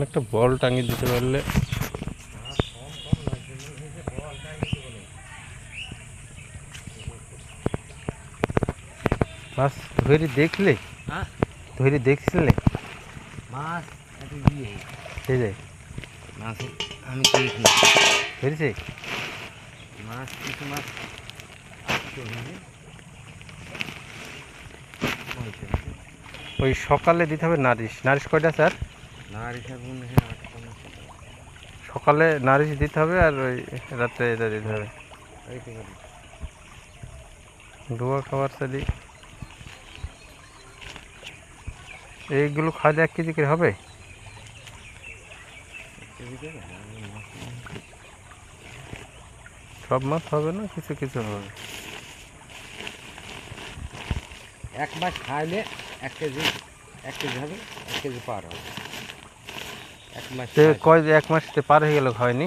এখানে একটা বল টাঙিয়ে দিতে পারলে। মাছ ধরে দেখলে? ধরে দেখছিলে? মাছ মাছ আমি ধরেছে মাছ কিছু মাছ ওই সকালে দিতে হবে নারিশ। নারিশ কয়টা স্যার? সকালে নারিশ দিতে হবে আর ওই রাত্রে এটা দিতে হবে। ডোয়া খাবার সাদি এইগুলো খাওয়ালে এক কেজি করে হবে সব মাছ হবে না কিছু কিছু হবে এক মাস খাইলে এক কেজি এক কেজি হবে, এক কেজি পার হবে। কয় এক মাসতে পার হয়ে গেল হয়নি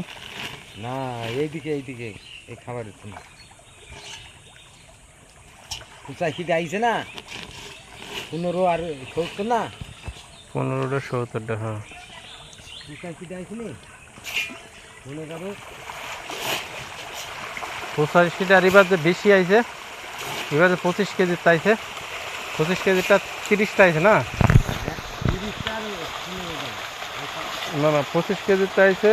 না এইদিকে এইদিকে এই খাবারের জন্য। পঁচাশিটা আইছে না? পনেরো আর সত্তর না? পনেরোটা সত্তরটা হ্যাঁ। পঁচাশিটা আইছে নি? মনে করো। পঁচাশিটা আর এবার যে বেশি আইছে এবার যে পঁচিশ কেজির চাইছে পঁচিশ কেজিটা তিরিশটা আইছে না? তিরিশটা না না, পঁচিশ কেজির চাইছে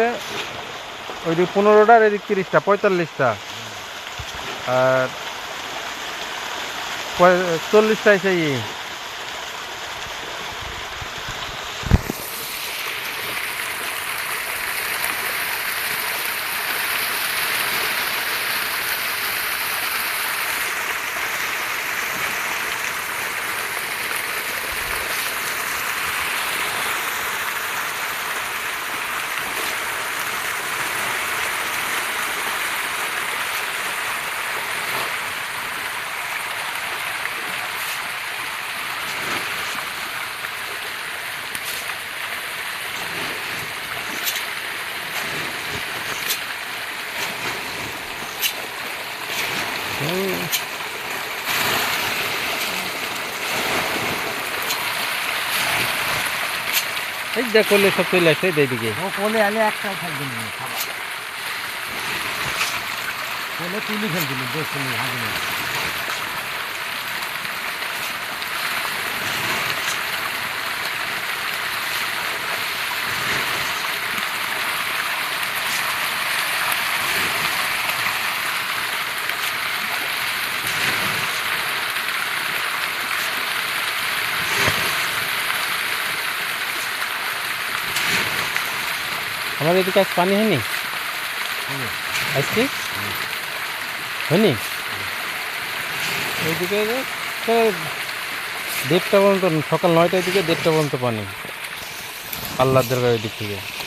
ওই দিক পনেরোটার এদিক তিরিশটা, পঁয়তাল্লিশটা। আর চল্লিশ আইছে ই। এই যা করলে সব চলে আসে এইদিকে। ও কোলে আলে একটাও থাকবে না কোলে তুলি ফেলছিল দোষ নেই আমাদের এদিকে পানি হয়নি? হুম। আজকে? হয়নি? এইদিকে দেড়টা পর্যন্ত, সকাল নয়টার দিকে দেড়টা পর্যন্ত পানি। আল্লাহ দরকার ওই দিক থেকে।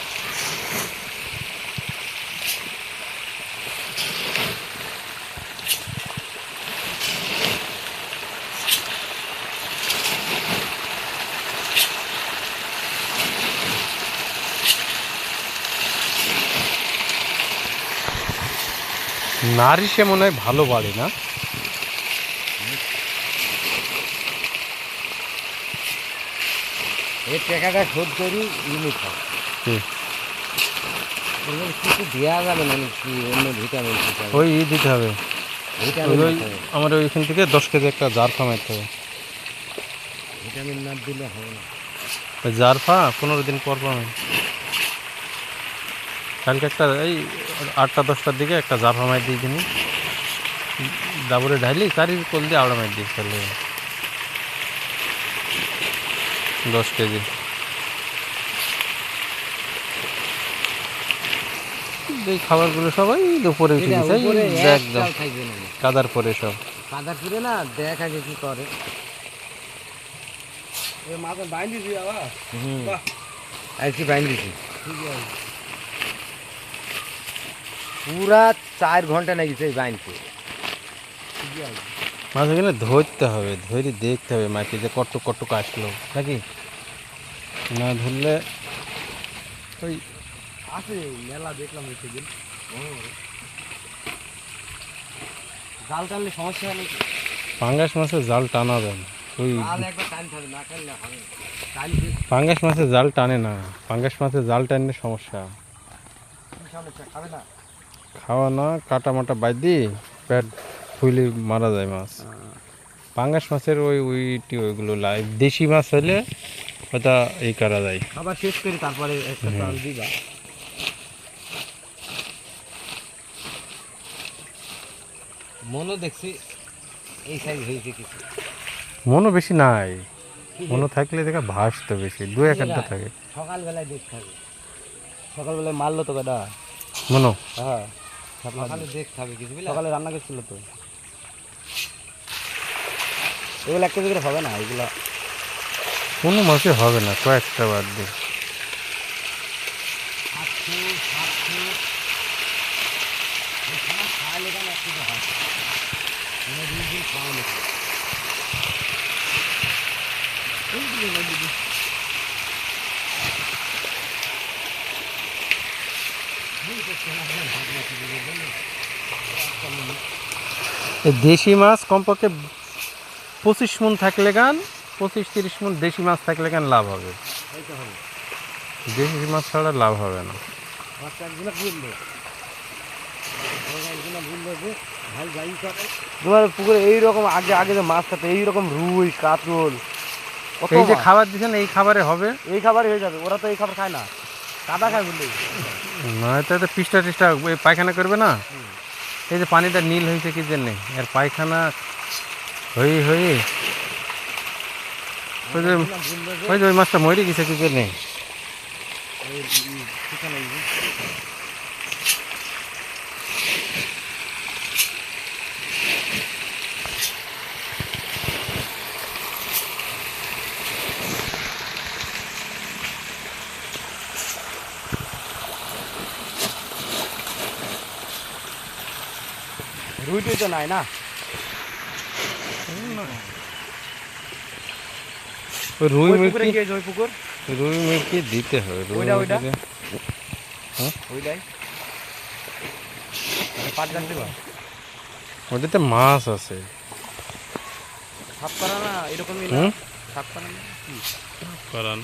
নারিশে মনে হয় ভালো বাড়ে না। এই টাকাটা শোধ করি লিমিট হয় কিছু দেওয়া যাবে না কি অন্য ভিটামিন ওই ই দিতে হবে। ভিটামিন। আমার ওইখান থেকে দশ কেজি একটা জার খামাইতে হবে। ভিটামিন না দিলে হবে না। জারফা পনেরো দিন পর পাবেন। কালকে একটা এই আটটা দশটার দিকে একটা জাফা মাই দিয়ে দিন ডাবরে ঢাইলি চারি কোল দিয়ে আড়া মাই দিয়ে ফেললে দশ কেজি। এই খাবারগুলো সবাই উপরে একদম। কাদার পরে সব। কাদা ফিরে না দেখ আগে কি করে। মাথা বাইন্দি দিয়ে আবার? হুম। বাইন দিছি ঠিকই আছে। পুরা চার ঘণ্টা লেগেছে এই বাইনতে ঠিকই আছে মাছ এখানে ধরতে হবে ধরে দেখতে হবে মাকে যে কত কত আসলো নাকি? না ধরলে ওই আছে মেলা দেখলাম সেদিন জাল টানলে সমস্যা হয় নাকি? পাঙ্গাস মাছের জাল টানা যায় না ওই পাঙ্গাস মাছের জাল টানে না পাঙ্গাস মাছের জাল টানলে সমস্যা। সমস্যা খাবে না? খাওয়া না কাটা মাটা বাদ দিয়ে পেট ফুলে মারা যায় মাছ। পাঙ্গাস মাছের ওই ওইটি ওইগুলো লাইভ দেশি মাছ হলে ওটা এই করা যায়। খাবার শেষ করি তারপরে একটা চাল দিবা। মনও দেখছি এই সাইজ হয়েছে কিছু। মনও বেশি নাই। কি মনও থাকলে দেখা ভাস তো বেশি দু এক একটা থাকে। সকালবেলায় দেখতে হবে। সকালবেলায় মারলো তো বেটা। মনো হ্যাঁ। সকালে দেখতে হবে কিছু সকালে রান্না করছিল তো। এগুলো এক কেজি করে হবে না এগুলো কোনো মাছে হবে না কয়েকটা বাদ দিয়ে আটশো সাতশো এই সময় খাওয়ালে কেন এক কিছু হয় আমরা দিন দিন খাওয়ালে এই দেশি মাছ কমপক্ষে পঁচিশ মন থাকলে গান পঁচিশ তিরিশ মন দেশি মাছ থাকলে গান লাভ হবে। দেশি মাছ ছাড়া লাভ হবে না। তোমার পুকুরে এইরকম আগে আগে যে মাছ খাতে এইরকম রুই কাতল এই যে খাবার দিচ্ছেন এই খাবারে হবে। এই খাবারই হয়ে যাবে ওরা তো এই খাবার খায় না। কাদা খায় বললি না এটা তো পিস্টা টিস্টা পায়খানা করবে না এই যে পানিটা নীল হয়েছে কি জন্যে আর পায়খানা হয়ে হয়ে ওই যে ওই যে ওই মাছটা মরে গেছে কি জন্যে রুই টুই তো নাই না রুই মির্কি পুকুর রুই মির্কি দিতে হবে রুই ওইটা, ওইটা? ওইটাই পাট জান দিবা ওটাতে মাছ আছে সাত পারা না এরকমই না পারা না